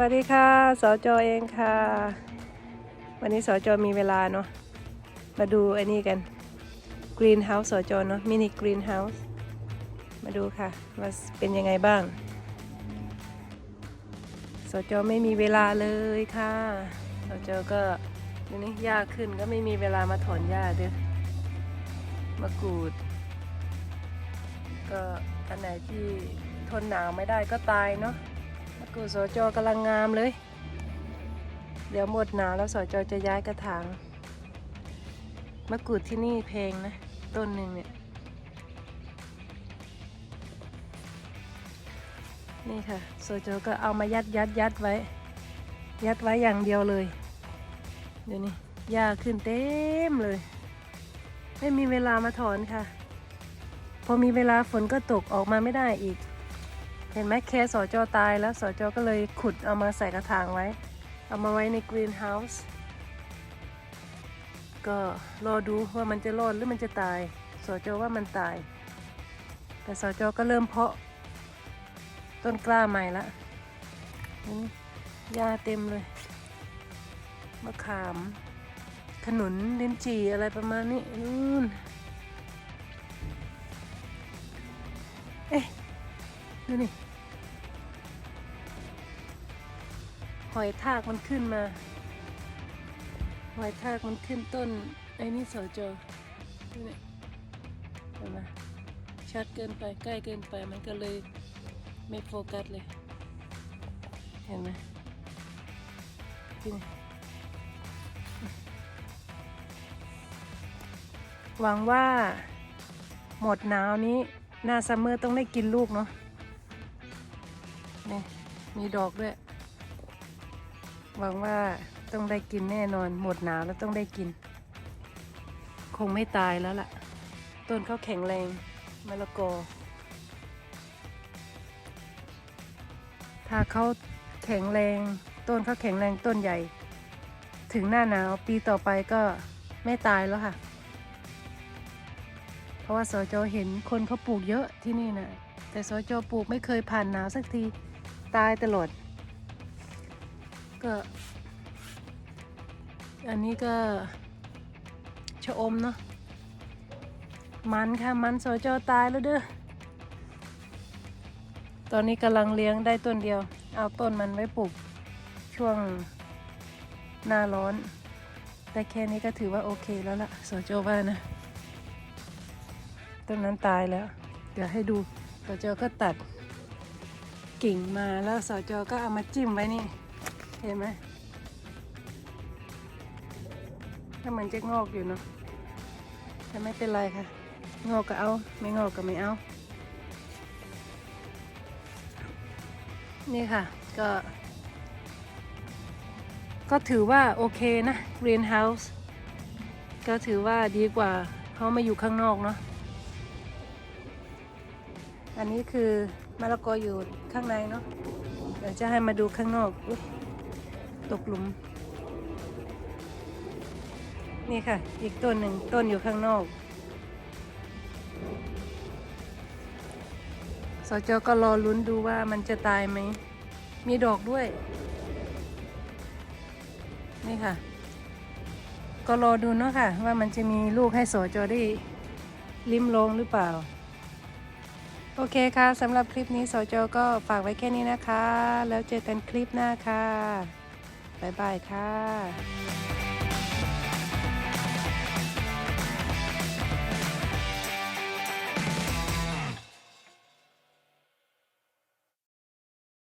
วัสดีค่ะสจเองค่ะ วันนี้สจมีเวลาเนาะมาดูไอ้นี่กันกรีนเฮาส์สจเนาะมินิกรีนเฮาส์มาดูค่ะว่าเป็นยังไงบ้างสจไม่มีเวลาเลยค่ะสจก็ดูนี่ยากขึ้นก็ไม่มีเวลามาถอนหญ้าเด้อมากรูด ก็อันไหนที่ทนหนาวไม่ได้ก็ตายเนาะ กูดสจกำลังงามเลย เดี๋ยวหมดหนาวแล้วสจจะย้ายกระถางมะกรูดที่นี่แพงนะ ต้นหนึ่งเนี่ย นี่ค่ะสจก็เอามายัดยัดยัดไว้ ยัดไว้อย่างเดียวเลยเดี๋ยวนี้หญ้าขึ้นเต็มเลย ไม่มีเวลามาถอนค่ะ พอมีเวลาฝนก็ตกออกมาไม่ได้อีก เห็นไหมเคสจตายแล้วสจก็เลยขุดเอามาใส่กระถางไว้ เอามาไว้ในกรีนเฮาส์ก็รอดูว่ามันจะรอดหรือมันจะตายสจว่ามันตาย แต่สจก็เริ่มเพาะ ต้นกล้าใหม่ละนี่หญ้าเต็มเลยมะขามขนุนลิ้นจี่อะไรประมาณนี้นู่นเอ๊ะ ดูนี่หอยทากมันขึ้นมา หอยทากมันขึ้นต้น ไอ้นี่สจดูนี่เห็นไหมชัดเกินไปใกล้เกินไปมันก็เลยไม่โฟกัสเลย เห็นไหมนี่หวังว่าหมดหนาวนี้หน้าซัมเมอร์ต้องได้กินลูกเนาะ นี่มีดอกด้วย หวังว่าต้องได้กินแน่นอน หมดหนาวแล้วต้องได้กิน คงไม่ตายแล้วล่ะ ต้นเขาแข็งแรงมะละกอ ถ้าเขาแข็งแรง ต้นเขาแข็งแรงต้นใหญ่ ถึงหน้าหนาวปีต่อไปก็ไม่ตายแล้วค่ะ เพราะว่าสจเห็นคนเขาปลูกเยอะที่นี่นะแต่สจปลูกไม่เคยผ่านหนาวสักที ตายตลอด ก็ อันนี้ก็ชะอมเนาะมันค่ะมันโสจตายแล้วเด้อตอนนี้กำลังเลี้ยงได้ต้นเดียว เอาต้นมันไว้ปลูกช่วงหน้าร้อน แต่แค่นี้ก็ถือว่าโอเคแล้วล่ะโสจว่านะต้นนั้นตายแล้ว เดี๋ยวให้ดูโสจก็ตัด กิ่งมาแล้วสจก็เอามาจิ้มไว้นี่ เห็นไหมถ้ามันจะงอกอยู่เนาะแต่ไม่เป็นไรค่ะ งอกก็เอา ไม่งอกก็ไม่เอา นี่ค่ะ ก็ ก็ถือว่าโอเคนะ Greenhouse ก็ถือว่าดีกว่าเขามาอยู่ข้างนอกเนาะอันนี้คือ มะละกออยู่ข้างในเนาะเดี๋ยวจะให้มาดูข้างนอกอตกหลุม นี่ค่ะ อีกต้นหนึ่งต้นอยู่ข้างนอกสจก็รอลุ้นดูว่ามันจะตายไหม มีดอกด้วย นี่ค่ะ ก็รอดูเนาะค่ะ ว่ามันจะมีลูกให้สจได้ลิ้มลองหรือเปล่า โอเคค่ะสำหรับคลิปนี้โซโจก็ฝากไว้แค่นี้นะคะ แล้วเจอกันคลิปหน้าค่ะ บ๊ายบายค่ะ